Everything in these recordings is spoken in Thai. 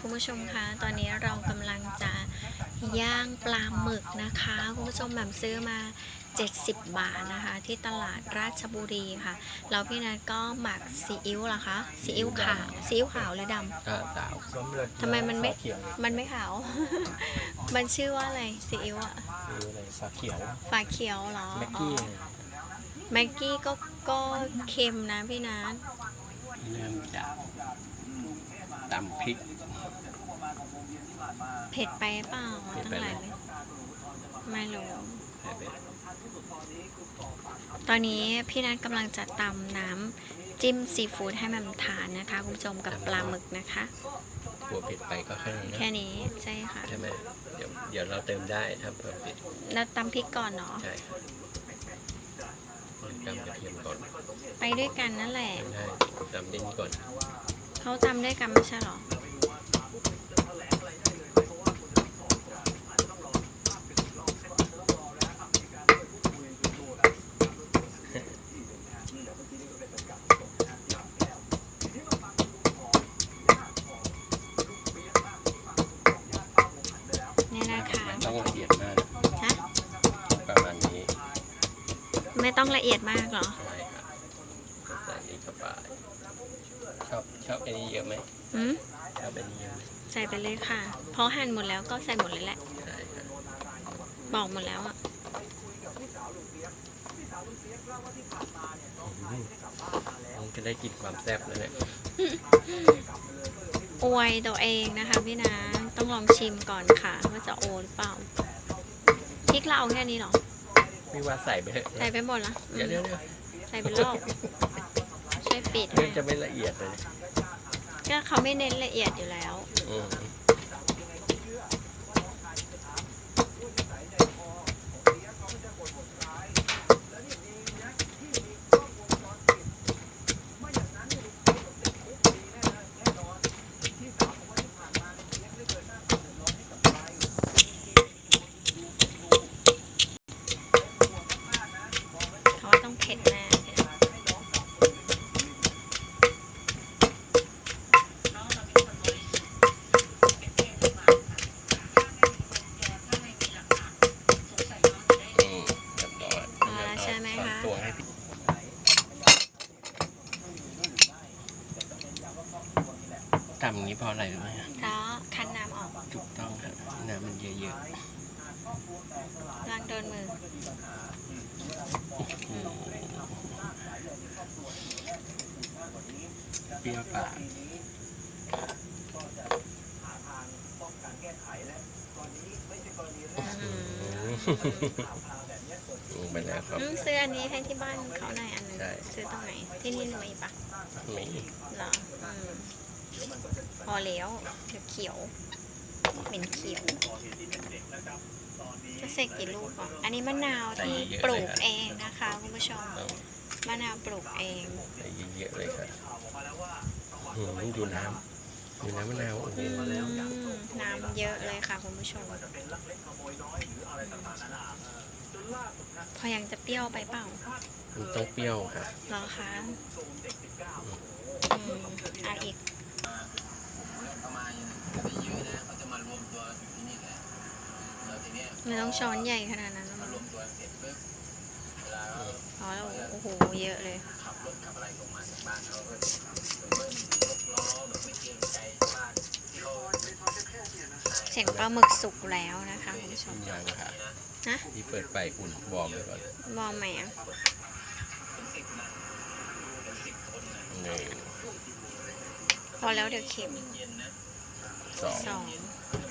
คุณผู้ชมคะตอนนี้เรากำลังจะย่างปลาหมึกนะคะ คุณผู้ชมแบบซื้อมา 70 บาทนะคะ ที่ตลาดราชบุรีค่ะ แล้วพี่นัทก็หมักซีอิ๊วเหรอคะซีอิ๊วขาวซีอิ๊วขาวหรือดำก็สาวสมเร็จทำไมมันไม่ฝาเขียวมันไม่ขาว มันชื่อว่าอะไรซีอิ๊วอะคืออะไรฝาเขียวฝาเขียวเหรอแม็กกี้อ๋อแม็กกี้ก็ก็เค็มนะพี่นัทเริ่มจาก ตำพริก เผ็ดไปเปล่าเผ็ดตั้ไปงหลายไหมเม็ดไม่รู้ใส่ไปตอนนี้พี่นัทกำลังจะตำน้ำจิ้มซีฟู้ดให้มันทานนะคะ คุณผู้ชมกับปลาหมึกนะคะกลัวเผ็ดไปก็แค่นี้แค่นะนี้ใช่ค่ะ ใช่ไหมเดี๋ยวเดี๋ยวเราเติมได้ถ้าเพิ่มเผ็ดแล้วตำพริกก่อนเนาะใช่ครับตำกระเทียมก่อนไปด้วยกันนั่นแหละ ได้ตำเด่นก่อน เขาตำด้วยกันไม่ใช่เหรอ เนี่ยนะคะไม่ต้องละเอียดมากฮะประมาณนี้ไม่ต้องละเอียดมากเหรอ ใช่ครับใส่นี่เข้าไป ชอบชอบไอ้นี่เยอะไหมอืมชอบไอ้นี่เยอะไหมใส่ไปเลยค่ะ เพราะหั่นหมดแล้วก็ใส่หมดเลยแหละ ใช่ครับบอกหมดแล้วอะอืมมันจะได้กลินความแซ่บแล้วเนี่ยอวยตัวเองนะคะพี่นะ ต้องลองชิมก่อนค่ะ ว่าจะโอหรือเปล่าพริกเราเอาแค่นี้เหรอไม่ว่าใส่ไปเถอะใส่ไปหมดละเดี๋ยวเดี๋ยวเดี๋ยวใส่ไปรอบ ช่วยปิดเนื่ให้องจะไม่ละเอียดเลย ก็เขาไม่เน้นละเอียดอยู่แล้ว อืม เพราะอะไรรู้ไหมฮะเพราะคั้นน้ำออกถูกต้องครับน้ำมันเยอะล้างโดนมือๆอืมเปรี้ยวปากอืมลงไปแล้วครับอืมซื้ออันนี้ให้ที่บ้านเขาหน่อยอันหนึงใช่ซื้อตรงไหนที่นี่มีปะไม่เหรออืม พอแล้วเดี๋ยวเขียวเหม็นเขียวก็ใส่กี่ลูกก่อนอันนี้มะนาวที่ปลูกเองนะคะคุณผู้ชมต้องมะนาวปลูกเองใส่เยอะๆเลยครับอืมดูน้ำดูน้ำมะนาวโอ้โหอืมน้ำเยอะเลยค่ะคุณผู้ชมพอยังจะเปรี้ยวไปเปล่ามันต้องเปรี้ยวค่ะเหรอคะอืมอ่ะอีกไม่ต้องช้อนใหญ่ขนาดนั้นหรอกอ๋อแล้วโอ้โห เยอะเลยเสียงปลาหมึกสุกแล้วนะคะคุณผู้ชมยังค่ะฮะที่เปิดไฟอุ่นวอร์มไว้ก่อนมองไหมอะหนึ่งพอแล้วเดี๋ยวเค็มสองสอง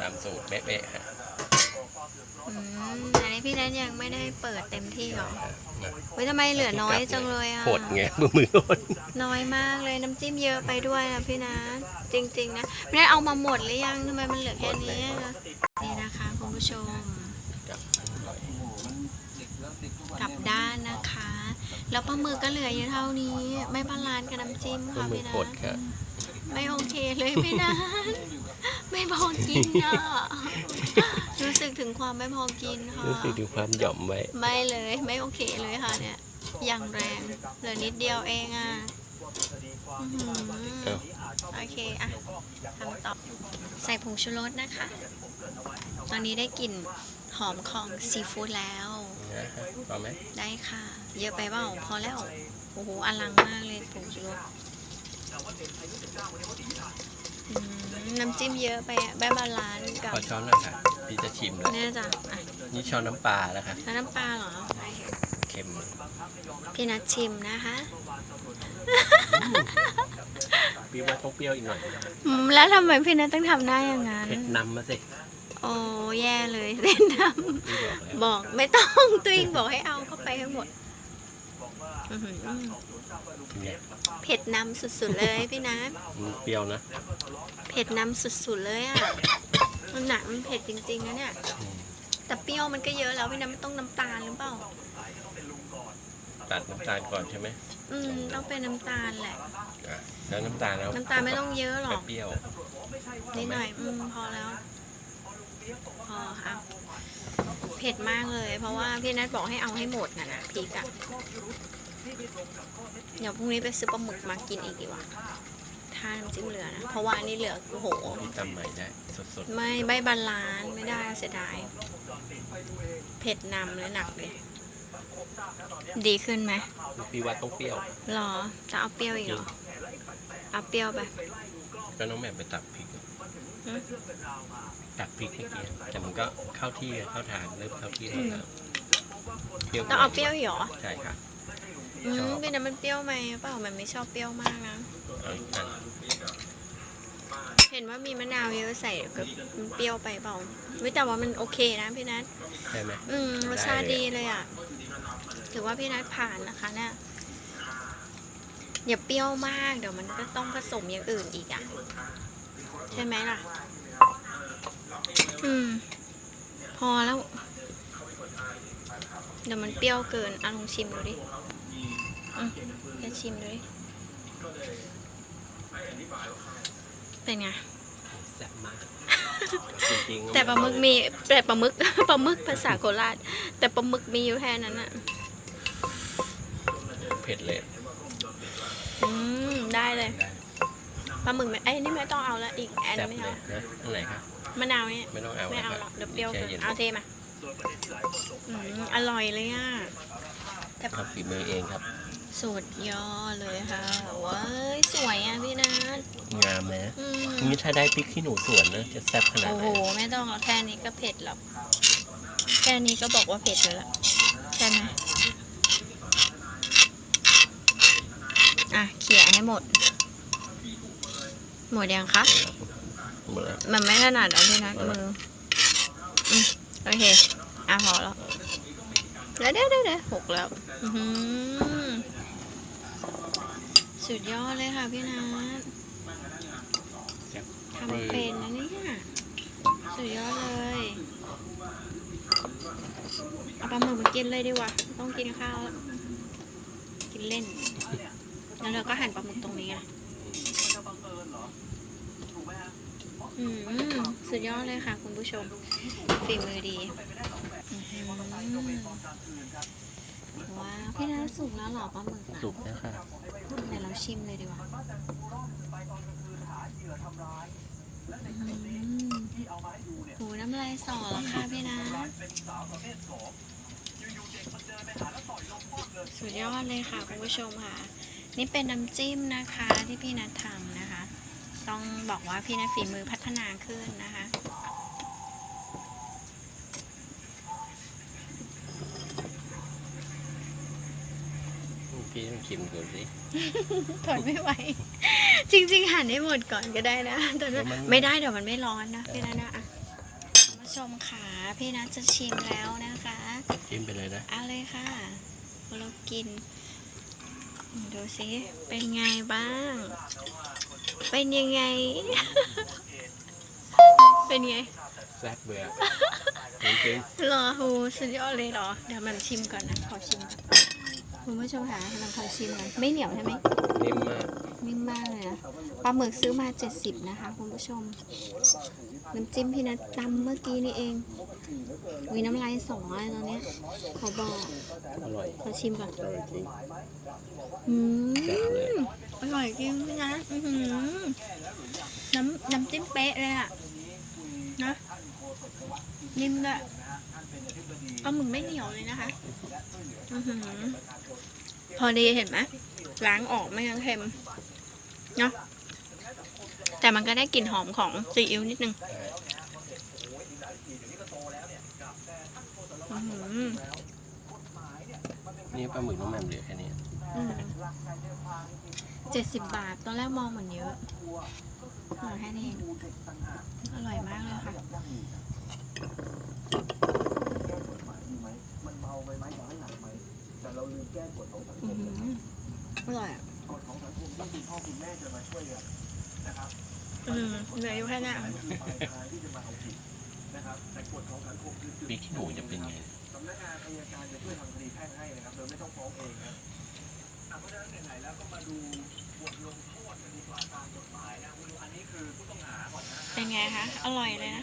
ตามสูตรเป๊ะๆค่ะอืมอันนี้พี่นัทยังไม่ได้เปิดเต็มที่หรอมาเฮ้ยทำไมเหลือน้อยจังเลยอะหดไงมือมือหดน้อยมากเลยน้ำจิ้มเยอะไปด้วยนะพี่นัทจริง ๆ นะพี่นัทเอามาหมดหรือยังทำไมมันเหลือแค่นี้อะนี่นะคะคุณผู้ชมกับอร่อยกลับด้านนะคะ แล้วปลาหมึกก็เหลืออยู่เท่านี้ ไม่บาลานซ์กับน้ำจิ้มมือค่ะมือพี่นัหดทค่ะไม่โอเคเลยพี่นัทไม่ พอกินอะ รู้สึกถึงความไม่พอกินค่ะ รู้สึกถึงความหย่อมไว้ ไม่เลยไม่โอเคเลยค่ะเนี่ย อย่างแรงเหลือนิดเดียวเองอะอื้อหือเอ้าโอเคอะทำต่อ ใส่ผงชูรสนะคะ ตอนนี้ได้กลิ่นหอมของซีฟู้ดแล้วนะฮะพอไหมได้ค่ะ เยอะไปเปล่าพอแล้ว โอ้โหอลังมากเลยผงชูรสอืม น้ำจิ้มเยอะไปอะแบบบาลานซ์กับขอช้อนหน่อยค่ะ พี่จะชิมเลย เนี่ยจ้ะอะนี่ช้อนน้ำปลาแล้วค่ะ แล้วน้ำปลาเหรอ เค็มพี่นัดชิมนะคะพี่ว่าต้องเปรี้ยวอีกหน่อยนะอืมแล้วทำไมพี่นัดต้องทำหน้าอย่างนั้น เผ็ดนำมาสิโอ้แย่เลยเล่นน้พี่บอกแล้วำบอกไม่ต้องตัวเองบอกให้เอาเข้าไปให้หมดอื้อหือ เนี่ยเผ็ดนำสุดๆเลยพี่นัทมันเปรี้ยวนะ เผ็ดนำสุดๆเลยอะ มันหนักมันเผ็ดจริงๆนะเนี่ยอืมแต่เปรี้ยวมันก็เยอะแล้วพี่นัทไม่ต้องน้ำตาลหรือเปล่า ตัดน้ำตาลก่อนใช่ไหม อืมต้องเป็นน้ำตาลแหละอะแล้วน้ำตาลแล้วน้ำตาลไม่ต้องเยอะหรอก เปรี้ยวนิดหน่อย อืมพอแล้วพอค่ะเผ็ดมากเลย เพราะว่าพี่นัทบอกให้เอาให้หมดน่ะนะพริกอะ เดี๋ยวพรุ่งนี้ไปซื้อปลาหมึกมากินอีกดีกว่าถ้าน้ำจิ้มเหลือนะ เพราะว่าอันนี่เหลือโอ้โห นี่ทำใหม่ได้สดไม่ใบบาลานซ์ไม่ได้เสียดาย เผ็ดนำเลยหนักเลย ดีขึ้นไหมๆพี่ว่าต้องเปรี้ยว หรอ จะเอาเปรี้ยวอีกเหรอ เอาเปรี้ยวไป ก็น้องแหม่มไปตัดพริกหืม ตัดพริกเมื่อกี้แต่มันก็เข้าที่เข้าทางเริ่มเข้าที่แล้วนะเปรี้ยวต้องเอาเปรี้ยวอีกเหรอ ใช่ค่ะ อืชอมบเป็นน้ำมันเปรี้ยวไหมเปล่ามันไม่ชอบเปรี้ยวมากนะ เอาอีกอันเห็นว่ามีมะนาวเยอะใส่ก็มันเปรี้ยวไปเปล่าวิแต่ว่ามันโอเคนะพี่นัทใช่ไหมอืมรสชาติได้เลยดีเลยอะ ถือว่าพี่นัทผ่านนะคะเนี่ยอย่าเปรี้ยวมากเดี๋ยวมันก็ต้องผสมอย่างอื่นอีกอะ ใช่ไหมล่ะ อืม พอแล้ว เดี๋ยวมันเปรี้ยวเกินอะลองชิมดูดิ อืมจะชิมดูดิเป็นไง แซ่บมากจริงๆแต่ปลาหมึกมีแต่ปลาหมึก ปลาหมึกภาษาโคราช แต่ปลาหมึกมีอยู่แค่นั้นอะเผ็ดเลยอืมได้เลยได้ปลาหมึกไม่ไอ้ยนี่ไม่ต้องเอาละอีกแอนแซ่บไม่เลเอายนะอันไหนครับ มะนาวเนี่ยไม่ต้องเอาไม่เอานะหครรัอบกเดี๋ยวเปรี้ยวแช่เกินเย็นเอาเทมาอืมอร่อยเลยอะแต่ทำฝีมือเองครับ สุดยอดเลยค่ะว้ายสวยอะพี่นัทงามนะอืมนี่ถ้าได้พริกขี้หนูสวนนะจะแซ่บขนาดโอ้ไหโห นไม่ต้องหรอกแค่นี้ก็เผ็ดแล้วแค่นี้ก็บอกว่าเผ็ดเลยละใช่ไหมอะเขี่ยให้หมด หมดยังคะ หมดแล้วมันไม่ถนัดเอาพี่นัดมืออืมโอเค อะพอแล้วเดี๋ยวเดี๋ยวเดี๋ยวเดี๋ยวหกแล้ว อื้อหือ สุดยอดเลยค่ะพี่นัททำเป็นนะเนี่ยสุดยอดเลยเอาปลาหมึกมากินเลยดีกว่าต้องกินข้าวแล้วกินเล่น แล้วเราก็หั่นปลาหมึกตรงนี้ไงอืมสุดยอดเลยค่ะ คุณผู้ชมฝีมือดีอ ว้าวพี่นัทสุกแล้วเหรอปลาหมึกอะสุกแล้วค่ะเดี๋ยวเราชิมเลยดีกว่าอืมโหน้ำลายสอแล้วค่ะพี่นะสุดยอดเลยค่ะคุณผู้ชมค่ะ นี่เป็นน้ำจิ้มนะคะที่พี่นัททำนะคะ ต้องบอกว่าพี่นัทฝีมือพัฒนาขึ้นนะคะ พี่ต้องชิมดูสิถอยไม่ไหว จริง ๆ หั่นให้หมดก่อนก็ได้นะแต่ว่าไม่ได้เดี๋ยวมันไม่ร้อนนะพี่นัทนะอะคุณผู้ชมค่ะพี่นัทจะชิมแล้วนะคะ ชิมไปเลยนะ เอาเลยค่ะเรากิน ดูสิเป็นไงบ้าง เป็นยังไง เป็นไงแซ่บเบื่อจริงเหรอโหสุดยอดเลยเหรอ เดี๋ยวมันชิมก่อนนะ ขอชิมก่อน คุณผู้ชมค่ะมันขอชิมก่อนไม่เหนียวใช่ไหมๆนิ่มมากนนิ่มมากเลยนะปลาหมึกซื้อมา 70 นะคะ คุณผู้ชม น้ำจิ้มพี่นัทตำเมื่อกี้นี่เองวีน้ำลายสองอะไรตอนเนี้ยขอบอกอร่อยขอชิมก่อนอร่อยจริงอืแซ่บเลยมอร่อยจริงพี่นัทอื้อหือน้ำน้ำจิ้มเป๊ะเลยอะนะนิ่มด้วย ปลาหมึกไม่เหนียวเลยนะคะอือหือพอดีเห็นไหมล้างออกไม่งั้นเค็มเนาะแต่มันก็ได้กลิ่นหอมของซีอิ๊วนิดนึงอื้อหือนี่ปลาหมึกน้ำมันเหลือแค่นี้เจ็ดสิบบาท ตอนแรกมองเหมือนเยอะเหลือแค่นี้เองอร่อยมากเลยค่ะ อื้อหืออร่อยอะอืมเหลืออยู่แค่เนี้ยพริกขี้หนูจะเป็นไงเป็นไงคะ อร่อยเลยนะ